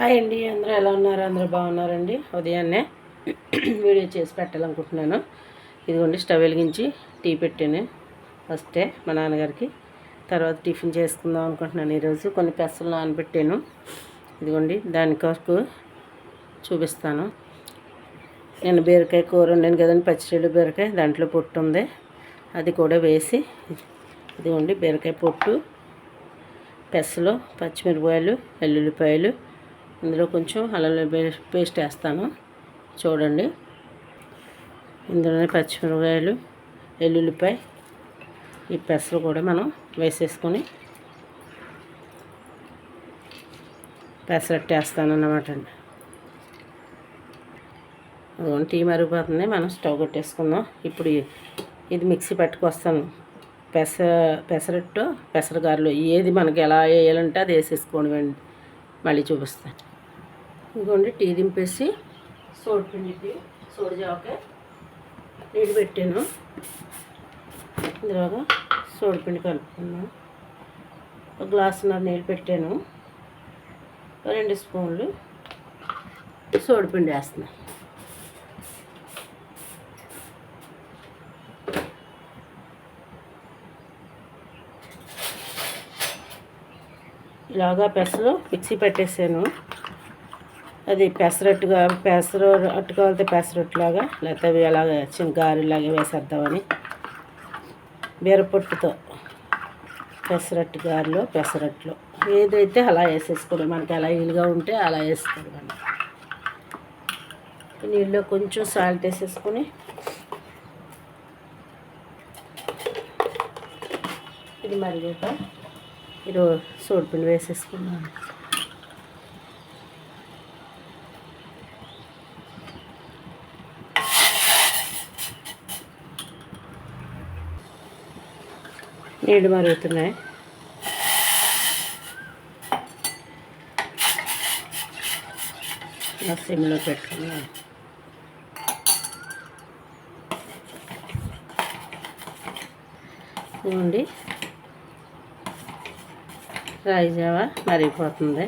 Hi అండి. అందరూ ఎలా ఉన్నారు? అందరూ బాగున్నారండి? ఉదయాన్నే వీడియో చేసి పెట్టాలనుకుంటున్నాను. ఇదిగోండి స్టవ్ వెలిగించి టీ పెట్టాను. ఫస్టే మా నాన్నగారికి. తర్వాత టిఫిన్ చేసుకుందాం అనుకుంటున్నాను ఈరోజు. కొన్ని పెసలు నానబెట్టాను. ఇదిగోండి దాని కొరకు చూపిస్తాను. నేను బీరకాయ కూర వండాను కదండి పచ్చిరెడ్డి బీరకాయ. దాంట్లో పొట్టు ఉంది. అది కూడా వేసి ఇదిగోండి బీరకాయ పొట్టు పెసలు పచ్చిమిరపకాయలు వెల్లుల్లిపాయలు ఇందులో కొంచెం అల్లం పేస్ట్ వేస్తాను. చూడండి. ఇందులోనే పచ్చిమిరపకాయలు వెల్లుల్లిపాయ ఈ పెసలు కూడా మనం వేసేసుకొని పెసరట్టు వేస్తాను అన్నమాట అండి. అదిగోండి టీ మరిగిపోతుంది. మనం స్టవ్ కొట్టేసుకుందాం. ఇప్పుడు ఇది మిక్సీ పట్టుకొస్తాను. పెస పెసరట్టు పెసరగారులు ఏది మనకి ఎలా వేయాలంటే అది వేసేసుకోండి మళ్ళీ చూపిస్తాను. ఇదిగోండి టీ దింపేసి సోడిపిండి టీ సోడి జావకాయ నీళ్ళు పెట్టాను. ఇందులోగా సోడిపిండి కలుపుకున్నాను. ఒక గ్లాసున్నర నీళ్ళు పెట్టాను. రెండు స్పూన్లు సోడిపిండి వేస్తున్నాను ఇలాగా పెసలు మిక్సీ పెట్టేసాను. అది పెసరట్టుగా పెసర అట్టుకోవాలితే పెసరట్టులాగా లేకపోతే అవి అలాగ చిన్న గారెలాగా వేసేద్దామని. బీరపొట్టుతో పెసరట్టు గారెలో పెసరట్లు. ఏదైతే అలా వేసేసుకోవడం మనకి ఎలా వీలుగా ఉంటే అలా వేసుకోవడం మనం నీళ్ళలో కొంచెం సాల్ట్ వేసేసుకొని ఇది మరిగాక ఈరోజు సోడిపిండి వేసేసుకున్నాను నీళ్ళు మరుగుతున్నాయి. సిమ్లో పెట్టుకున్నాను చూడండి రాయి జావా మరిగిపోతుంది.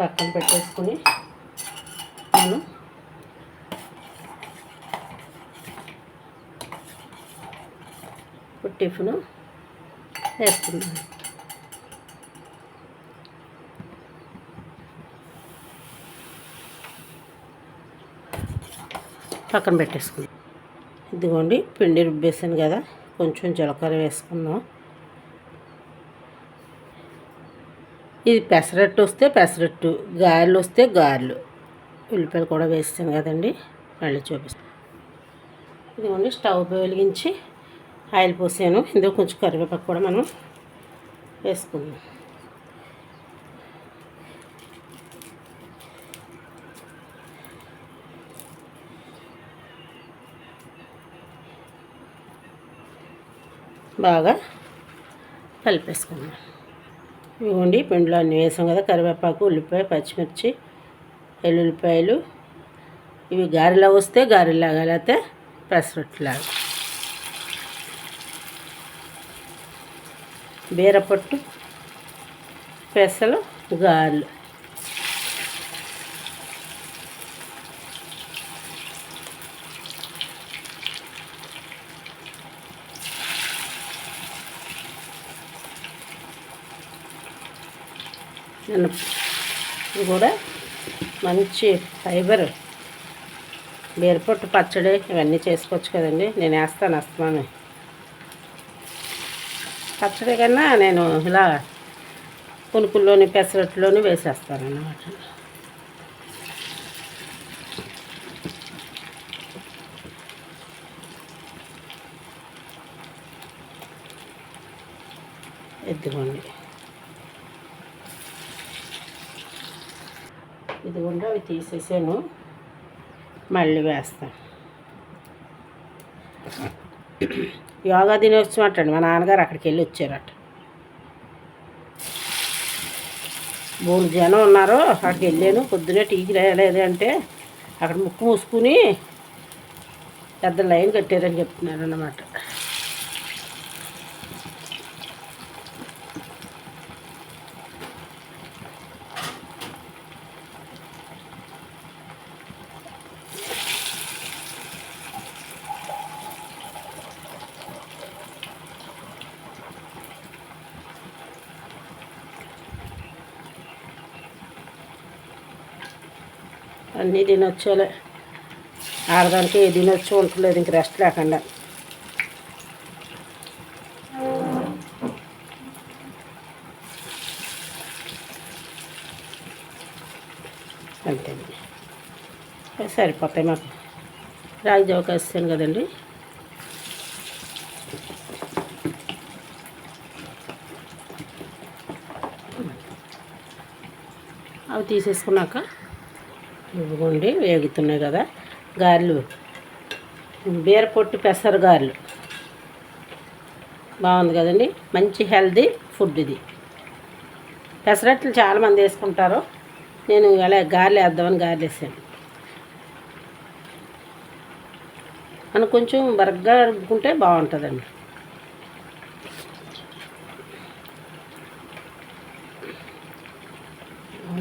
పక్కన పెట్టేసుకుని మనం టిఫిన్ వేసుకున్నాను పక్కన పెట్టేసుకుందాం. ఇదిగోండి పిండి రుబ్బేసాను కదా కొంచెం జీలకర్ర వేసుకుందాం. ఇది పెసరట్టు వస్తే పెసరట్టు గారెలు వస్తే గారెలు. ఉల్లిపాయలు కూడా వేస్తాను కదండి మళ్ళీ చూపిస్తాను. ఇదిగోండి స్టవ్ వెలిగించి ఆయిల్ పోసాను. ఇందులో కొంచెం కరివేపాకు కూడా మనం వేసుకుందాం. బాగా కలిపేసుకుందాం. ఇవ్వండి పిండిలో అన్నీ వేసాం కదా. కరివేపాకు ఉల్లిపాయ పచ్చిమిర్చి వెల్లుల్లిపాయలు ఇవి గారెలా వస్తే గారెలాగా లేకపోతే పెసరట్లాగా. బీరపట్టు పెసలు గారెలు. ఇది కూడా మంచి ఫైబర్. బీరపొట్టు పచ్చడి ఇవన్నీ చేసుకోవచ్చు కదండి. నేను వేస్తాను వస్తున్నాను. పచ్చడి కన్నా నేను ఇలా పునుకుల్లోని పెసరట్లోని వేసేస్తాను అన్నమాట ఎద్దుకోండి ఇదిగోండి అవి తీసేసాను. మళ్ళీ వేస్తాను. యోగా దినోత్సవం అట్టండి మా నాన్నగారు అక్కడికి వెళ్ళి వచ్చారట. మూడు జనం ఉన్నారు. అక్కడికి వెళ్ళాను. పొద్దునే టీకి రాయలేదు అంటే అక్కడ ముక్కు మూసుకుని పెద్ద లైన్ కట్టారని చెప్తున్నారు అన్నమాట అన్నీ తినొచ్చులే. ఆడదానికి ఏ తినొచ్చు ఉండలేదు ఇంక రెస్ట్ లేకుండా. అంతే సరిపోతాయి మాకు. రాగి అవకాశం కాస్తాను కదండి. అవి తీసేసుకున్నాక ఇవ్వండి వేగుతున్నాయి కదా. గారెలు. బీర పొట్టు పెసర గారెలు. బాగుంది కదండి. మంచి హెల్దీ ఫుడ్ ఇది. పెసరట్లు చాలామంది వేసుకుంటారు. నేను అలా గారెలు వేద్దామని గారెలు వేసాను. మనం కొంచెం బరగ్గా రుబ్బుకుంటే బాగుంటుందండి.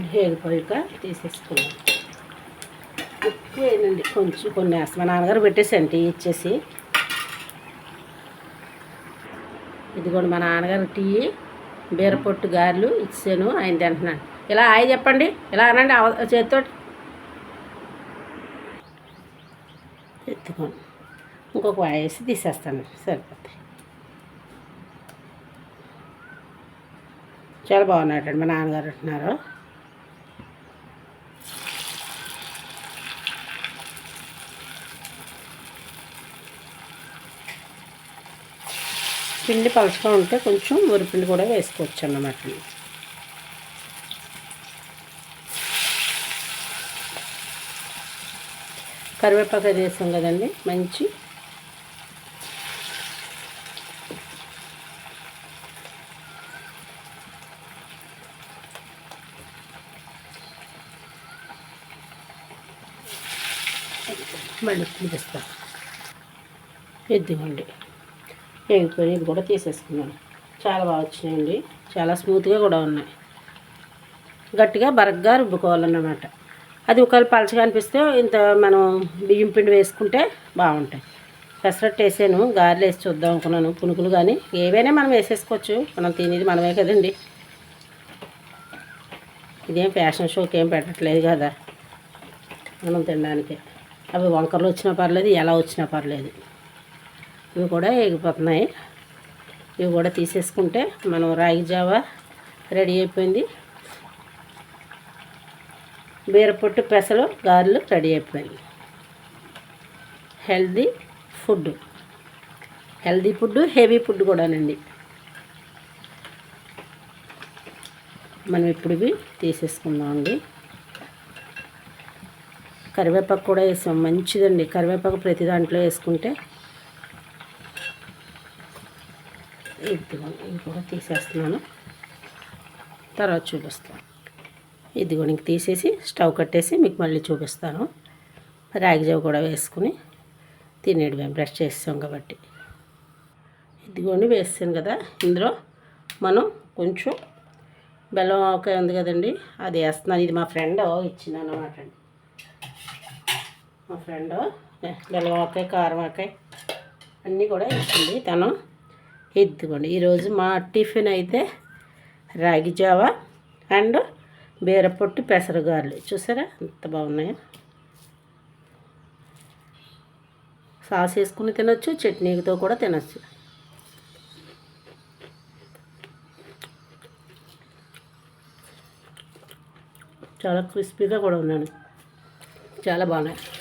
హేగిపోయాక తీసేసుకున్నాం ఉప్పు వేయండి కొంచెం కొన్ని వేస్తాం. మా నాన్నగారు పెట్టేసాను టీ ఇచ్చేసి. ఇదిగోండి మా నాన్నగారు టీ బీరపొట్టు గారెలు ఇచ్చాను. ఆయన తింటున్నాను ఇలా ఆయ చెప్పండి. ఇలా అనండి అవ- ఎత్తుకోండి. ఇంకొక వేసి తీసేస్తాను. సరిపోతాయి. చాలా బాగున్నాడండి మా నాన్నగారు అంటున్నారు. పిండి పలుచగా ఉంటే కొంచెం ఉరిపిండి కూడా వేసుకోవచ్చు అన్నమాట. కరివేపాకు అది వేసాం కదండి మంచి. మళ్ళీ చూపిస్తాను ఎద్దుకోండి ఎగిపోయి ఇది కూడా తీసేసుకున్నాను. చాలా బాగా వచ్చినాయండి. చాలా స్మూత్గా కూడా ఉన్నాయి. గట్టిగా బరగ్గా రుబ్బుకోవాలన్నమాట. అది ఒకవేళ పలచగా అనిపిస్తే ఇంత మనం బియ్యం పిండి వేసుకుంటే బాగుంటాయి. పెసరట్టు వేసాను. గారెలు వేసి చూద్దాం అనుకున్నాను. పునుకులు కానీ ఏవైనా మనం వేసేసుకోవచ్చు. మనం తినేది మనమే కదండి. ఇదేం ఫ్యాషన్ షోకి ఏం పెట్టట్లేదు కదా. మనం తినడానికి. అవి వంకరలు వచ్చినా పర్లేదు ఎలా వచ్చినా పర్లేదు. ఇవి కూడా ఎగిపోతున్నాయి. ఇవి కూడా తీసేసుకుంటే మనం రాగి జావా రెడీ అయిపోయింది. బీరపొట్టు పెసలు గారెలు రెడీ అయిపోయింది healthy food. Healthy food heavy food కూడానండి. మనం ఇప్పుడు ఇవి తీసేసుకుందామండి కరివేపాకు కూడా వేసాం. మంచిదండి. కరివేపాకు ప్రతి దాంట్లో వేసుకుంటే ఇదిగోండి ఇవి కూడా తీసేస్తున్నాను. తర్వాత చూపిస్తాను. ఇదిగోండి ఇంక తీసేసి స్టవ్ కట్టేసి మీకు మళ్ళీ చూపిస్తాను. రాగిజావ కూడా వేసుకుని తినేడు బ్రష్ చేస్తాం కాబట్టి. ఇదిగోండి వేస్తాను కదా. ఇందులో మనం కొంచెం బెల్లం ఆవకాయ ఉంది కదండి అది వేస్తున్నాను. ఇది మా ఫ్రెండ్ ఇచ్చినాను అనమాట అండి. మా ఫ్రెండ్ బెల్లం ఆవకాయ కారం ఆవకాయ అన్నీ కూడా ఇచ్చింది. తను ఇదిగోండి ఈరోజు మా టిఫిన్ అయితే రాగి జావ అండ్ బీరపొట్టు పెసరగారులు. చూసారా? ఎంత బాగున్నాయో. సాస్ వేసుకుని తినొచ్చు చట్నీతో కూడా తినొచ్చు. చాలా క్రిస్పీగా కూడా ఉన్నాను. చాలా బాగున్నాయి.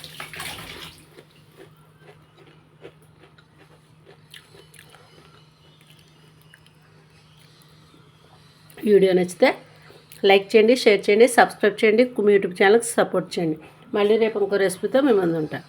వీడియో నచ్చితే లైక్ చేయండి షేర్ చేయండి సబ్స్క్రైబ్ చేయండి మీ యూట్యూబ్ ఛానల్కి సపోర్ట్ చేయండి. మళ్ళీ రేపు ఇంకో రెసిపీతో మేము ముందు ఉంటాం.